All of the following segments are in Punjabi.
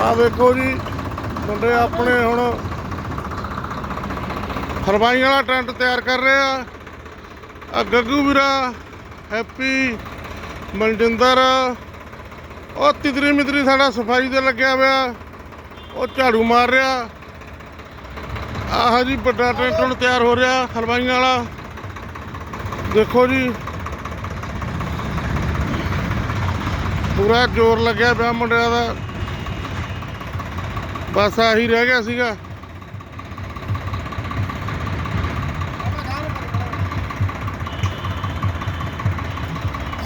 ਆ ਵੇਖੋ ਜੀ, ਮੁੰਡੇ ਆਪਣੇ ਹੁਣ ਹਲਵਾਈ ਵਾਲਾ ਟੈਂਟ ਤਿਆਰ ਕਰ ਰਹੇ ਆ। ਆ ਗੱਗੂ ਵੀਰਾ, ਹੈਪੀ, ਮਨਜਿੰਦਰ, ਉਹ ਤਿਦਰੀ ਮਿਤਰੀ ਸਾਡਾ ਸਫ਼ਾਈ ਤੇ ਲੱਗਿਆ ਹੋਇਆ। ਉਹ ਝਾੜੂ ਮਾਰ ਰਿਹਾ। ਆਹ ਜੀ ਵੱਡਾ ਟੈਂਟ ਹੁਣ ਤਿਆਰ ਹੋ ਰਿਹਾ ਹਲਵਾਈਆਂ ਵਾਲਾ। ਦੇਖੋ ਜੀ। ਪੂਰਾ ਜ਼ੋਰ ਲੱਗਿਆ ਪਿਆ ਮੁੰਡਿਆਂ ਦਾ। ਬਸ ਆਹੀ ਰਹਿ ਗਿਆ ਸੀਗਾ।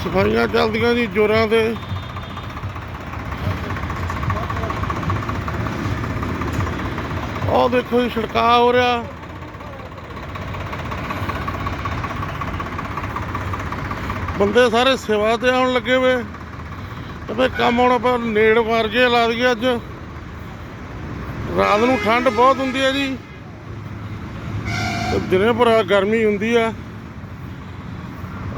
ਸਫਾਈਆਂ ਚੱਲਦੀਆਂ ਜੀ ਜੋਰਾਂ ਤੇ। ਉਹ ਦੇਖੋ ਜੀ, ਛਿੜਕਾਅ ਹੋ ਰਿਹਾ। ਬੰਦੇ ਸਾਰੇ ਸੇਵਾ ਤੇ ਆਉਣ ਲੱਗੇ ਵੇ। ਤੇ ਕੰਮ ਹੁਣ ਆਪਾਂ ਨੇੜ ਮਾਰ ਕੇ ਲਾ ਦਈਏ ਅੱਜ। ਰਾਤ ਨੂੰ ਠੰਡ ਬਹੁਤ ਹੁੰਦੀ ਹੈ ਜੀ। ਤੇ ਦਿਨੇ ਭਰਾ ਗਰਮੀ ਹੁੰਦੀ ਆ।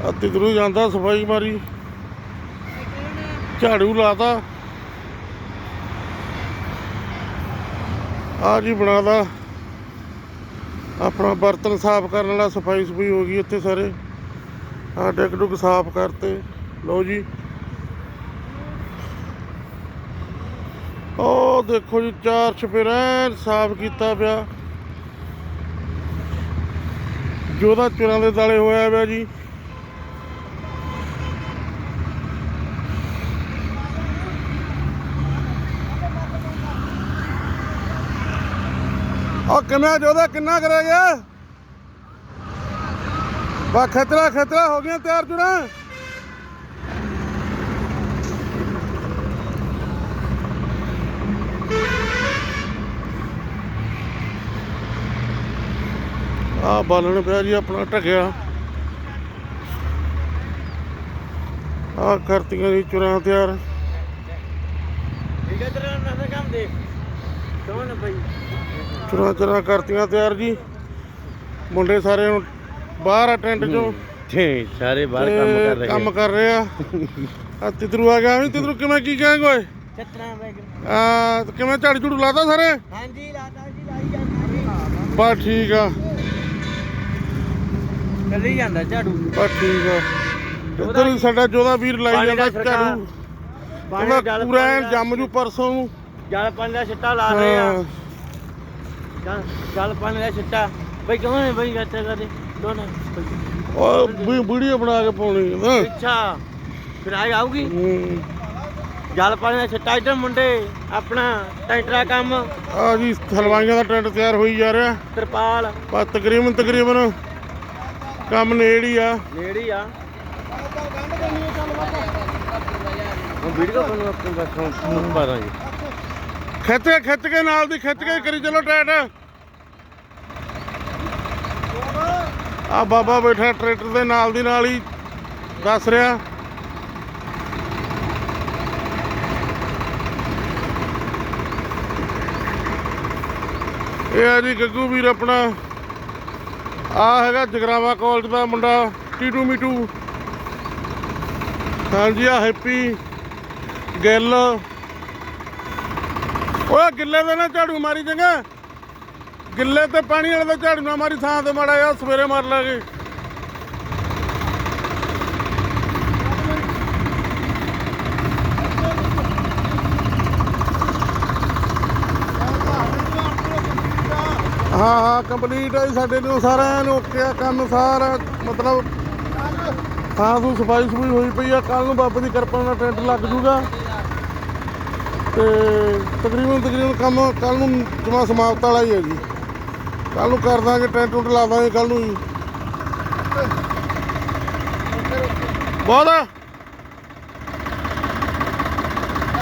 ਆ ਤਿਗਰੂ ਜਾਂਦਾ ਸਫ਼ਾਈ ਮਾਰੀ। ਝਾੜੂ ਲਾਤਾ। ਆ ਜੀ ਬਣਾਦਾ ਆਪਣਾ ਬਰਤਨ ਸਾਫ਼ ਕਰਨ ਵਾਲਾ ਸਫ਼ਾਈ ਸਫ਼ਾਈ ਹੋ ਗਈ ਇੱਥੇ ਸਾਰੇ। ਆ ਡਿੱਗ ਡੁੱਗ ਸਾਫ਼ ਕਰਤੇ। ਲਓ ਜੀ। ਉਹ ਦੇਖੋ ਜੀ, ਚਾਰ ਚਪੇਰਾ ਸਾਫ਼ ਕੀਤਾ ਪਿਆ। ਜੋਦਾ ਚੁਰਾਂ ਦੇ ਦਾਲੇ ਹੋਇਆ ਪਿਆ ਜੀ। ਉਹ ਕਿੰਨਾ ਜੋਦਾ ਕਿੰਨਾ ਕਰਿਆ ਗਿਆ? ਵਾ ਖਤਰਾ ਖਤਰਾ ਹੋ ਗਿਆ ਤਿਆਰ ਜੁੜਾ ਆ ਬਾਲਣ ਪਿਆ ਜੀ ਆਪਣਾ ਢਕਿਆ ਆ ਕਰਤੀਆਂ ਦੀ ਚੁਰਾਂ ਤਿਆਰ। ਠੀਕ ਹੈ ਤੇਰਾ ਨਾ ਕੰਮ ਦੇਖ ਕੌਣ ਭਾਈ ਚੁਰਾਂ ਚੁਰਾਂ ਕਰਤੀਆਂ ਤਿਆਰ ਜੀ। ਮੁੰਡੇ ਸਾਰੇ ਹੁਣ ਬਾਹਰ ਆ ਟੈਂਟ ਚੋਂ। ਤੇ ਸਾਰੇ ਬਾਹਰ ਕੰਮ ਕਰ ਰਹੇ ਕੰਮ ਕਰ ਰਹੇ ਆ। ਆ ਤਿਤਰੂ ਆ ਗਿਆ ਵੀ ਤਿਤਰੂ ਕਿਵੇਂ ਕੀ ਕਹਾਂਗੇ ਓਏ? ਚਤਰਾ ਬੈਗ ਆ ਕਿਵੇਂ ਝਾੜੀ ਝੂੜੂ ਲਾਤਾ ਸਾਰੇ? ਹਾਂਜੀ ਲਾਤਾ ਜੀ ਲਾਈ ਜਾਂਦਾ ਬਸ ਠੀਕ ਆ। ਜਾਂਦਾ ਝਾੜੂ। ਬਸ ਠੀਕ ਆ। ਇੱਧਰ ਵੀ ਸਾਡਾ ਜੋਦਾ ਵੀਰ ਲਾਈ ਪਾਣੀ ਜਾਂਦਾ ਦਾ ਛਿੜਕਾਅ। ਝਾੜੂ। ਪਾਣੀ ਉਹਦਾ ਜਲ ਪੂਰਾ ਪਾਣੀ ਐਨ ਦਾ- ਜੰਮ ਜੂ ਪਰਸੋਂ ਨੂੰ। ਜਲ ਪਾਣੀ ਦਾ ਛਿੱਟਾ ਲਾ ਰਹੇ ਆ। ਹਾਂ। ਜਲ ਜਲ ਪਾਣੀ ਦਾ ਛਿੱਟਾ। ਬਈ ਕੌਣ ਹੈ ਬਈ ਗੱਤੇ ਕਰਦੇ ਦੋਨੇ ਉਹ ਵੀ ਵੀਡੀਓ ਬਣਾ ਕੇ ਪਾਉਣੀ ਹੈ ਅੱਛਾ। ਫਿਰ ਆਈ ਆਊਗੀ? ਹੂੰ। ਜਲ ਪਾਣੀ ਦਾ ਛਿੱਟਾ ਇੱਧਰ ਮੁੰਡੇ ਆਪਣਾ ਟੈਂਟਰਾ ਕੰਮ। ਆ ਜੀ ਹਲਵਾਈਆਂ ਦਾ ਟੈਂਟ ਤਿਆਰ ਹੋਈ ਜਾ ਰਿਹਾ। ਤਰਪਾਲ ਪਰ ਤਕਰੀਬਨ ਤਕਰੀਬਨ ਕੰਮ ਨੇੜ ਆ। ਨੇੜੀ ਆ। ਉਹ ਵੀਡੀਓ ਬਣੂ ਆਪਣੇ ਹੁਣ ਬਾਰਾਂ ਜੀ ਖਿੱਚ ਕੇ ਖਿੱਚ ਕੇ ਨਾਲ ਦੀ ਖਿੱਚ ਕੇ ਕਰੀ ਚਲੋ ਟੈਟ ਆ ਬਾਬਾ ਬੈਠਾ ਟਰੈਕਟਰ ਦੇ ਨਾਲ ਦੀ ਨਾਲ ਹੀ ਦੱਸ ਰਿਹਾ। ਇਹ ਆ ਜੀ ਗੱਗੂ ਵੀਰ ਆਪਣਾ। ਆ ਹੈਗਾ ਜਗਰਾਵਾ ਕਾਲਜ ਦਾ ਮੁੰਡਾ, ਟੀਟੂ ਮੀਟੂ। ਹਾਂਜੀ, ਆ ਹੈਪੀ, ਗਿੱਲ। ਓਏ, ਗਿੱਲੇ ਦੇ ਨਾ ਝਾੜੂ ਮਾਰੀ ਚੰਗਾ। ਗਿੱਲੇ ਤੇ ਪਾਣੀ ਵਾਲੇ ਦੇ ਝਾੜੂ ਨਾ ਮਾਰੀ, ਥਾਂ ਤੇ ਮਾੜਾ ਆ ਸਵੇਰੇ ਮਾਰ ਲਾਂਗੇ ਹਾਂ ਹਾਂ ਕੰਪਲੀਟ ਹੈ ਜੀ ਸਾਡੇ ਨੂੰ, ਸਾਰਿਆਂ ਨੂੰ ਓਕੇ ਆ ਕੰਮ ਸਾਰਾ, ਮਤਲਬ ਥਾਂ ਤੋਂ ਸਫ਼ਾਈ ਸਫੂਈ ਹੋਈ ਪਈ ਆ। ਕੱਲ ਨੂੰ ਬਾਬੇ ਦੀ ਕਿਰਪਾ ਨਾਲ ਟੈਂਟ ਲੱਗ ਜੂਗਾ। ਤੇ ਤਕਰੀਬਨ ਤਕਰੀਬਨ ਕੰਮ ਕੱਲ ਨੂੰ ਜਮਾ ਸਮਾਪਤ ਵਾਲਾ ਹੀ ਹੈ ਜੀ। ਕੱਲ ਨੂੰ ਕਰ ਦਾਂਗੇ, ਟੈਂਟ ਟੁੰਟ ਲਾ ਦਾਂਗੇ ਕੱਲ ਨੂੰ ਜੀ ਬਹੁਤ